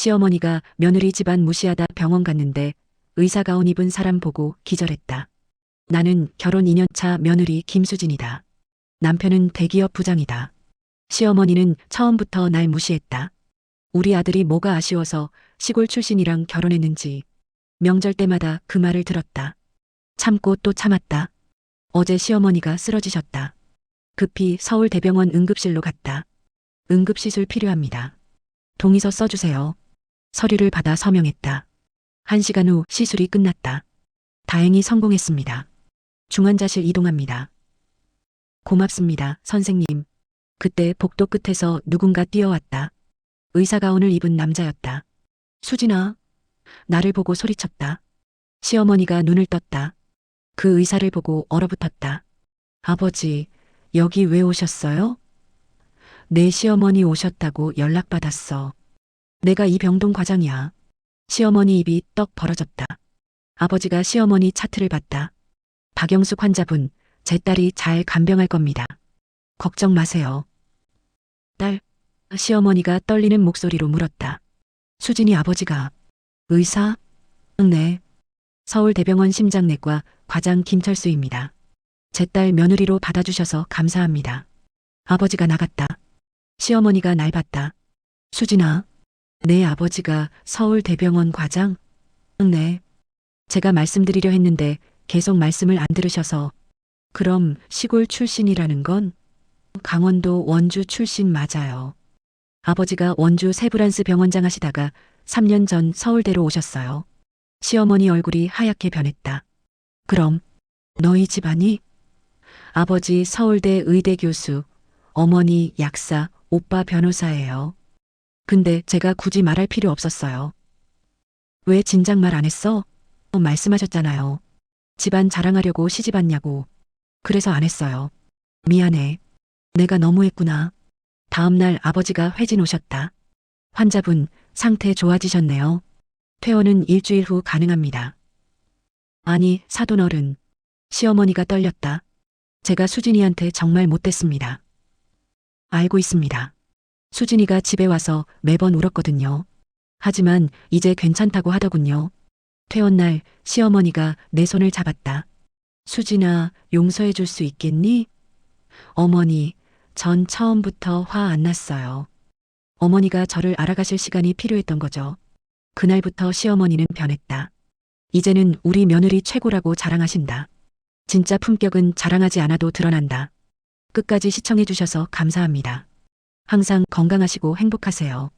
시어머니가 며느리 집안 무시하다 병원 갔는데 의사 가운 입은 사람 보고 기절했다. 나는 결혼 2년차 며느리 김수진이다. 남편은 대기업 부장이다. 시어머니는 처음부터 날 무시했다. 우리 아들이 뭐가 아쉬워서 시골 출신이랑 결혼했는지 명절 때마다 그 말을 들었다. 참고 또 참았다. 어제 시어머니가 쓰러지셨다. 급히 서울대병원 응급실로 갔다. 응급시술 필요합니다. 동의서 써주세요. 서류를 받아 서명했다. 한 시간 후 시술이 끝났다. 다행히 성공했습니다. 중환자실 이동합니다. 고맙습니다, 선생님. 그때 복도 끝에서 누군가 뛰어왔다. 의사 가운을 입은 남자였다. 수진아. 나를 보고 소리쳤다. 시어머니가 눈을 떴다. 그 의사를 보고 얼어붙었다. 아버지, 여기 왜 오셨어요? 내 시어머니 오셨다고 연락받았어. 내가 이 병동 과장이야. 시어머니 입이 떡 벌어졌다. 아버지가 시어머니 차트를 봤다. 박영숙 환자분, 제 딸이 잘 간병할 겁니다. 걱정 마세요. 딸, 시어머니가 떨리는 목소리로 물었다. 수진이 아버지가 의사? 응, 네. 서울대병원 심장내과 과장 김철수입니다. 제 딸 며느리로 받아주셔서 감사합니다. 아버지가 나갔다. 시어머니가 날 봤다. 수진아, 내 아버지가 서울대병원 과장? 응, 네. 제가 말씀드리려 했는데 계속 말씀을 안 들으셔서 그럼 시골 출신이라는 건 강원도 원주 출신 맞아요. 아버지가 원주 세브란스 병원장 하시다가 3년 전 서울대로 오셨어요. 시어머니 얼굴이 하얗게 변했다. 그럼 너희 집안이 아버지 서울대 의대 교수, 어머니 약사, 오빠 변호사예요. 근데 제가 굳이 말할 필요 없었어요. 왜 진작 말 안 했어? 어, 말씀하셨잖아요. 집안 자랑하려고 시집 왔냐고. 그래서 안 했어요. 미안해. 내가 너무했구나. 다음 날 아버지가 회진 오셨다. 환자분 상태 좋아지셨네요. 퇴원은 일주일 후 가능합니다. 아니, 사돈 어른. 시어머니가 떨렸다. 제가 수진이한테 정말 못됐습니다. 알고 있습니다. 수진이가 집에 와서 매번 울었거든요. 하지만 이제 괜찮다고 하더군요. 퇴원 날 시어머니가 내 손을 잡았다. 수진아, 용서해 줄 수 있겠니? 어머니, 전 처음부터 화 안 났어요. 어머니가 저를 알아가실 시간이 필요했던 거죠. 그날부터 시어머니는 변했다. 이제는 우리 며느리 최고라고 자랑하신다. 진짜 품격은 자랑하지 않아도 드러난다. 끝까지 시청해주셔서 감사합니다. 항상 건강하시고 행복하세요.